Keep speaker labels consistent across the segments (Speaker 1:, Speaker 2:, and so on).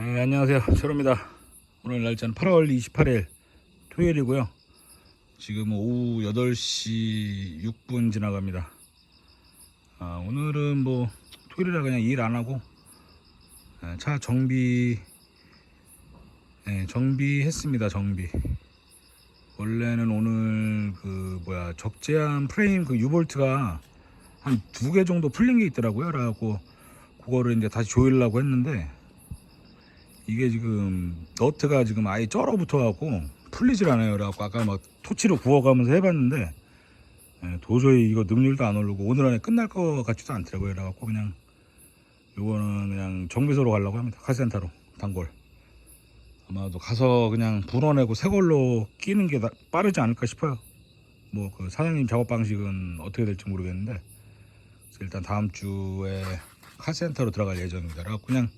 Speaker 1: 네, 안녕하세요. 철호입니다. 오늘 날짜는 8월 28일 토요일이고요. 지금 오후 8시 6분 지나갑니다. 아, 오늘은 뭐 토요일이라 그냥 일 안 하고 네, 차 정비 네, 정비했습니다. 정비. 원래는 오늘 그 뭐야 적재한 프레임 그 유볼트가 한 두 개 정도 풀린 게 있더라고요. 그래갖고 그거를 이제 다시 조이려고 했는데 이게 지금 너트가 지금 아예 쩔어 붙어갖고 풀리질 않아요. 그래갖고 아까 막 토치로 구워가면서 해봤는데 예, 도저히 이거 능률도 안 오르고 오늘 안에 끝날 것 같지도 않더라고요. 그래갖고 그냥 요거는 그냥 정비소로 가려고 합니다. 카센터로 단골. 아마도 가서 그냥 불어내고 새 걸로 끼는 게 나- 빠르지 않을까 싶어요. 뭐 그 사장님 작업 방식은 어떻게 될지 모르겠는데 그래서 일단 다음 주에 카센터로 들어갈 예정입니다. 그래갖고 그냥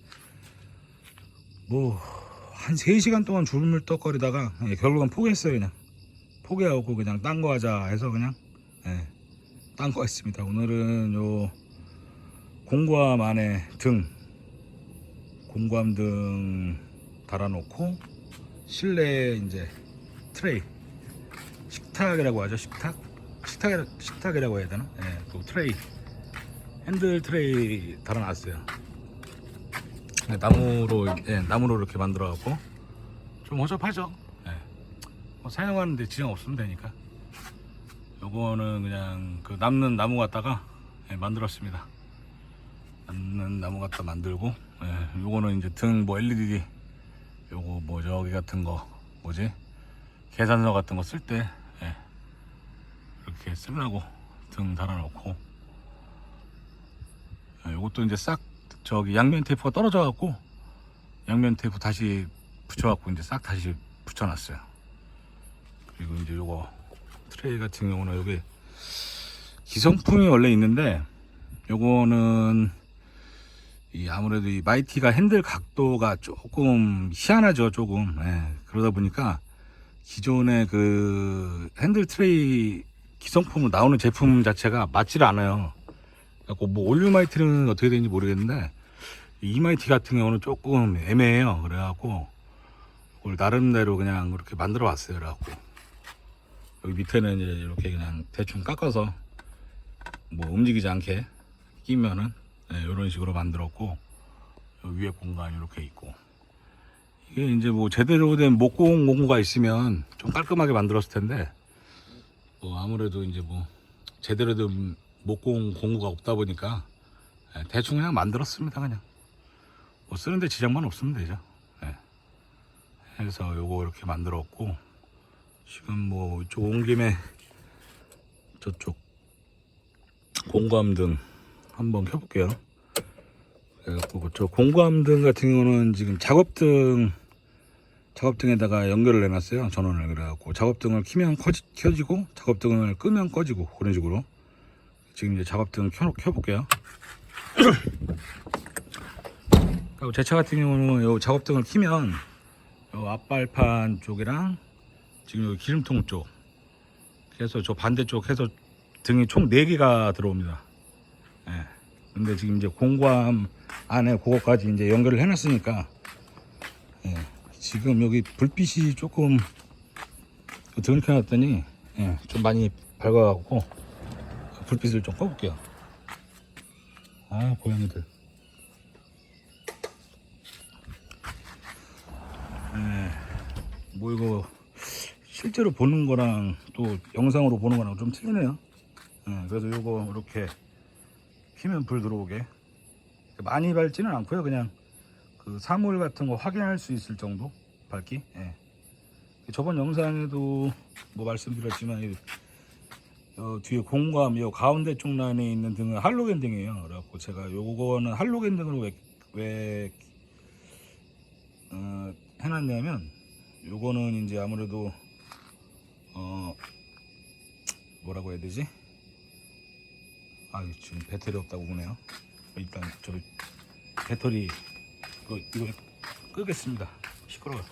Speaker 1: 뭐 한 3시간 동안 줄물떡거리다가 예, 결국은 포기했어요 그냥. 포기하고 그냥 딴 거 하자 해서 그냥 예, 딴거 했습니다. 오늘은 요 공구함 안에 등 공구함 등 달아놓고 실내에 이제 트레이 식탁이라고 하죠 식탁? 식탁 식탁이라고 해야 되나? 예, 또 트레이 핸들 트레이 달아놨어요 네, 나무로 예, 나무로 이렇게 만들어 갖고 좀 허접하죠. 예. 뭐 사용하는데 지장 없으면 되니까. 요거는 그냥 그 남는 나무 갖다가 예, 만들었습니다. 남는 나무 갖다 만들고 예, 요거는 이제 등 뭐 LED 요거 뭐 저기 같은 거 뭐지 계산서 같은 거 쓸때 예, 이렇게 쓰려고 등 달아놓고 예, 요것도 이제 싹 저기 양면 테이프가 떨어져 갖고 양면 테이프 다시 붙여 갖고 이제 싹 다시 붙여 놨어요. 그리고 이제 요거 트레이 같은 경우는 여기 기성품이 원래 있는데 요거는 이 아무래도 이 마이티가 핸들 각도가 조금 희한하죠 조금 예, 그러다 보니까 기존의 그 핸들 트레이 기성품으로 나오는 제품 자체가 맞질 않아요 뭐 올류마이티는 어떻게 되는지 모르겠는데 이 마이티 같은 경우는 조금 애매해요. 그래갖고 그걸 나름대로 그냥 그렇게 만들어 왔어요. 그래갖고 여기 밑에는 이제 이렇게 그냥 대충 깎아서 뭐 움직이지 않게 끼면은 이런 식으로 만들었고 위에 공간 이렇게 있고 이게 이제 뭐 제대로 된 목공 공구가 있으면 좀 깔끔하게 만들었을 텐데 뭐 아무래도 이제 뭐 제대로 된 목공 공구가 없다 보니까 예, 대충 그냥 만들었습니다 그냥. 뭐 쓰는데 지장만 없으면 되죠. 예. 해서 요거 이렇게 만들었고 지금 뭐 이쪽 온 김에 저쪽 공구함등 한번 켜볼게요. 그래갖고 저 공구함등 같은 경우는 지금 작업등 작업등에다가 연결을 해놨어요 전원을. 그래갖고 작업등을 키면 커지, 켜지고 작업등을 끄면 꺼지고 그런 식으로 지금 이제 작업등 켜, 켜볼게요. 그리고 제 차 같은 경우는 요 작업등을 키면 요 앞발판 쪽이랑 지금 요 기름통 쪽 그래서 저 반대쪽 해서 등이 총 4개가 들어옵니다. 예. 근데 지금 이제 공구함 안에 그거까지 이제 연결을 해놨으니까 예. 지금 여기 불빛이 조금 등을 켜놨더니 예. 좀 많이 밝아갖고 불빛을 좀 꺼볼게요. 아, 고양이들. 에, 뭐 이거 실제로 보는 거랑 또 영상으로 보는 거랑 좀 틀리네요. 예, 그래서 요거 이렇게 키면 불 들어오게 많이 밝지는 않고요. 그냥 그 사물 같은 거 확인할 수 있을 정도 밝기. 예. 저번 영상에도 뭐 말씀드렸지만 이 어, 뒤에 공감 요 가운데 쪽 라인에 있는 등은 할로겐 등이에요. 그래갖고 제가 요거는 할로겐 등으로 왜, 왜 어, 해놨냐면 요거는 이제 아무래도 어 뭐라고 해야 되지? 아 지금 배터리 없다고 보네요. 일단 저 배터리 이거 이거 끄겠습니다. 시끄러워.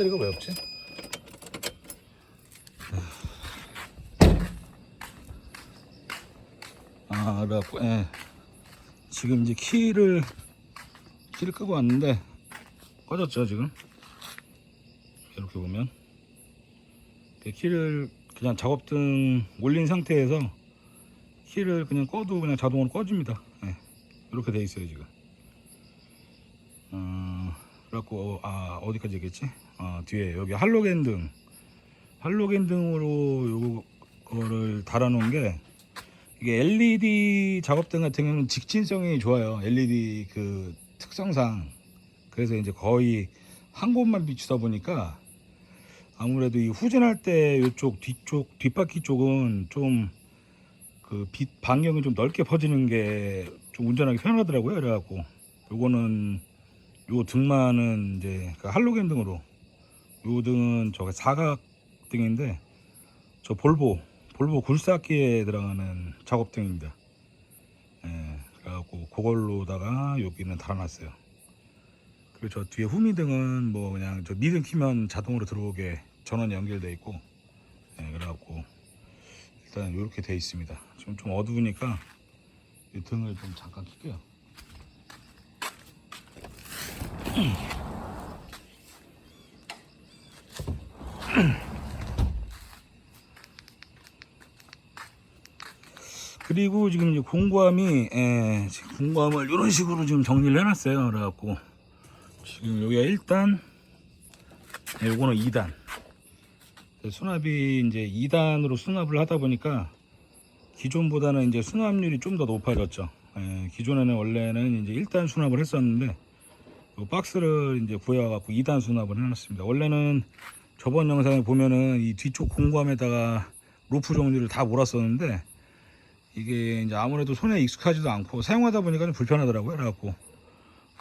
Speaker 1: 배터리가 왜 없지? 아, 그래갖고, 예. 지금 이제 키를, 키를 끄고 왔는데, 꺼졌죠, 지금. 이렇게 보면. 그 키를 그냥 작업등 올린 상태에서 키를 그냥 꺼도 그냥 자동으로 꺼집니다. 예. 이렇게 돼 있어요, 지금. 어, 그래갖고, 어, 아, 어디까지 얘기했지? 아, 뒤에 여기 할로겐 등. 할로겐 등으로 요거를 달아놓은 게 이게 LED 작업등 같은 경우는 직진성이 좋아요. LED 그 특성상. 그래서 이제 거의 한 곳만 비추다 보니까 아무래도 이 후진할 때 이쪽 뒤쪽 뒷바퀴 쪽은 좀 그 빛 반경이 좀 넓게 퍼지는 게 좀 운전하기 편하더라고요. 그래갖고 요거는 요 등만은 이제 그 할로겐 등으로 요 등은 저게 사각 등인데 저 볼보 볼보 굴삭기에 들어가는 작업등입니다. 예, 그래갖고 그걸로다가 여기는 달아놨어요. 그리고 저 뒤에 후미등은 뭐 그냥 저 미등 키면 자동으로 들어오게 전원이 연결돼 있고, 예, 그래갖고 일단 이렇게 돼 있습니다. 지금 좀 어두우니까 이 등을 좀 잠깐 킬게요. 그리고 지금 이제 공구함이 예, 공구함을 이런 식으로 지금 정리를 해놨어요. 그래갖고 지금 여기가 1단, 예, 요거는 2단. 수납이 이제 2단으로 수납을 하다 보니까 기존보다는 이제 수납률이 좀 더 높아졌죠. 예, 기존에는 원래는 이제 1단 수납을 했었는데 요 박스를 이제 구해와갖고 2단 수납을 해놨습니다. 원래는 저번 영상에 보면은 이 뒤쪽 공구함에다가 로프 종류를 다 몰았었는데 이게 이제 아무래도 손에 익숙하지도 않고 사용하다 보니까 좀 불편하더라고요. 그래갖고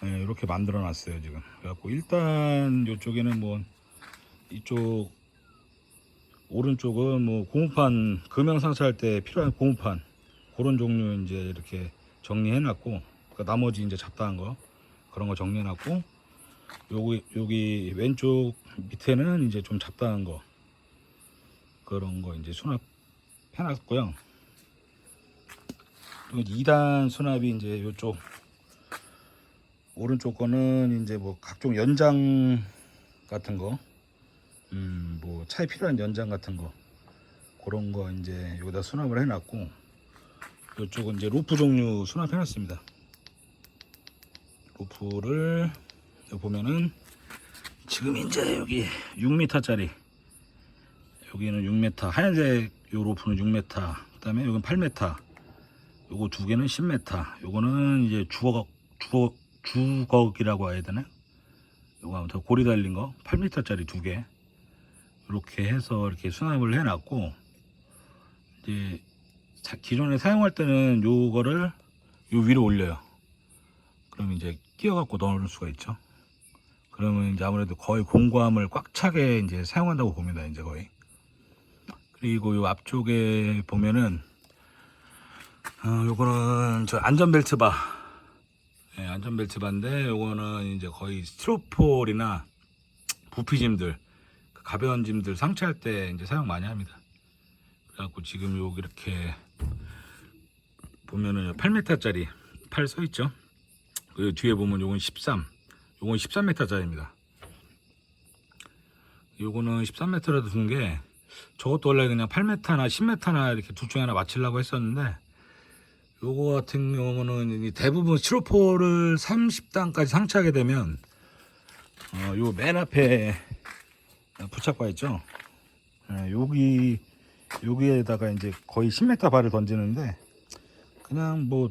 Speaker 1: 예, 이렇게 만들어 놨어요 지금. 그래갖고 일단 이쪽에는 뭐 이쪽 오른쪽은 뭐 고무판 금형 상차할 때 필요한 고무판 그런 종류 이제 이렇게 정리해 놨고 그 나머지 이제 잡다한 거 그런 거 정리해 놨고 여기 여기 왼쪽 밑에는 이제 좀 잡다한 거 그런 거 이제 수납 해 놨고요. 또 2단 수납이 이제 이쪽 오른쪽 거는 이제 뭐 각종 연장 같은 거, 음, 뭐 차에 필요한 연장 같은 거 그런 거 이제 여기다 수납을 해놨고 이쪽은 이제 루프 종류 수납해놨습니다. 루프를 여기 보면은 지금 이제 여기 6m짜리 여기는 6m 하얀색 요 루프는 6m 그 다음에 여기는 8m 요거 두 개는 10m. 요거는 이제 주걱, 주걱, 주걱이라고 해야 되나? 요거 아무튼 고리 달린 거 8m짜리 두 개. 이렇게 해서 이렇게 수납을 해놨고, 이제 자- 기존에 사용할 때는 요거를 요 위로 올려요. 그럼 이제 끼워 갖고 넣을 수가 있죠. 그러면 이제 아무래도 거의 공구함을 꽉 차게 이제 사용한다고 봅니다. 이제 거의. 그리고 요 앞쪽에 보면은 어, 요거는 저 안전벨트 바. 예, 안전벨트 바인데 요거는 이제 거의 스티로폴이나 부피짐들, 그 가벼운 짐들 상체할 때 이제 사용 많이 합니다. 그래갖고 지금 여기 이렇게 보면은 8m짜리 8 써있죠. 그 뒤에 보면 요건 13, 요건 13m짜리입니다. 요거는 13m라도 둔 게 저것도 원래 그냥 8m나 10m나 이렇게 둘 중에 하나 맞추려고 했었는데 요거 같은 경우는 이 대부분 스티로폴을 30단까지 상차하게 되면 어, 요 맨 앞에 부착바 있죠. 예, 여기 여기에다가 이제 거의 10m 발을 던지는데 그냥 뭐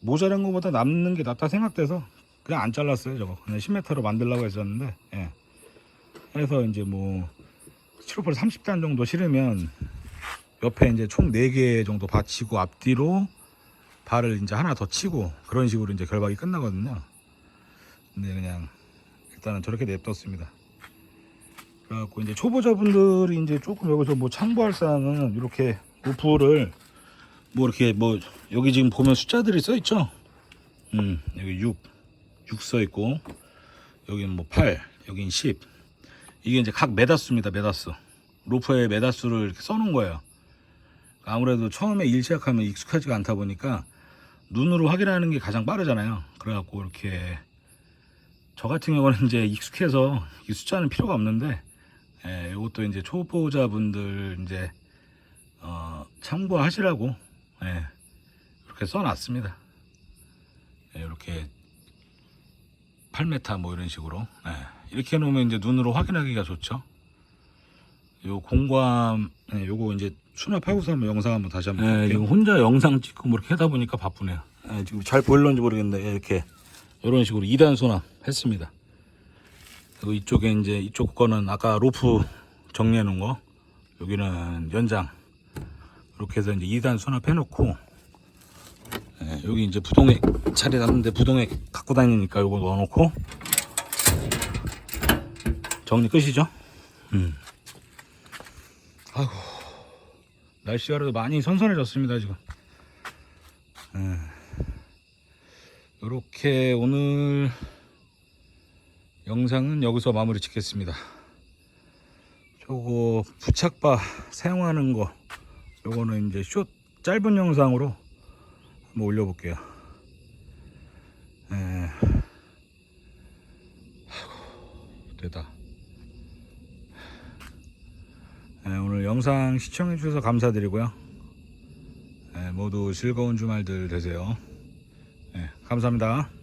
Speaker 1: 모자란 것보다 남는 게 낫다 생각돼서 그냥 안 잘랐어요 저거 그냥 10m로 만들려고 했었는데 예. 그래서 이제 뭐 스티로폴 30단 정도 실으면 옆에 이제 총 4개 정도 받치고 앞뒤로 발을 이제 하나 더 치고 그런 식으로 이제 결박이 끝나거든요. 근데 그냥 일단은 저렇게 냅뒀습니다. 그래갖고 이제 초보자분들이 이제 조금 여기서 뭐 참고할 사항은 이렇게 루프를 뭐 이렇게 뭐 여기 지금 보면 숫자들이 써 있죠. 음 여기 6, 6 써 있고 여기는 뭐 8, 여긴 10. 이게 이제 각 메다수입니다. 메다수. 루프에 메다수를 이렇게 써놓은 거예요. 아무래도 처음에 일 시작하면 익숙하지가 않다 보니까 눈으로 확인하는 게 가장 빠르잖아요. 그래갖고 이렇게 저 같은 경우는 이제 익숙해서 이 숫자는 필요가 없는데 예, 이것도 이제 초보자분들 이제 어, 참고하시라고 예, 이렇게 써놨습니다. 예, 이렇게 8m 뭐 이런 식으로 예, 이렇게 놓으면 이제 눈으로 확인하기가 좋죠. 요 공감 예, 요거 이제 수납하고서 한번 영상 한번 다시 한번 볼게요. 지금 혼자 영상 찍고 뭐 이렇게 하다 보니까 바쁘네요. 예, 지금 잘 보일런지 모르겠는데 예, 이렇게 이런 식으로 2단 수납 했습니다. 그리고 이쪽에 이제 이쪽 거는 아까 로프 정리해 놓은 거 여기는 연장 이렇게 해서 이제 2단 수납해 놓고 예, 여기 이제 부동액 차례 놨는데 부동액 갖고 다니니까 요거 넣어 놓고 정리 끝이죠? 음. 아이고 날씨가 그래도 많이 선선해졌습니다 지금 이렇게 오늘 영상은 여기서 마무리 짓겠습니다 저거 부착바 사용하는 거 요거는 이제 숏 짧은 영상으로 한번 올려볼게요. 에, 오늘 영상 시청해 주셔서 감사드리고요. 에, 모두 즐거운 주말들 되세요. 네, 감사합니다.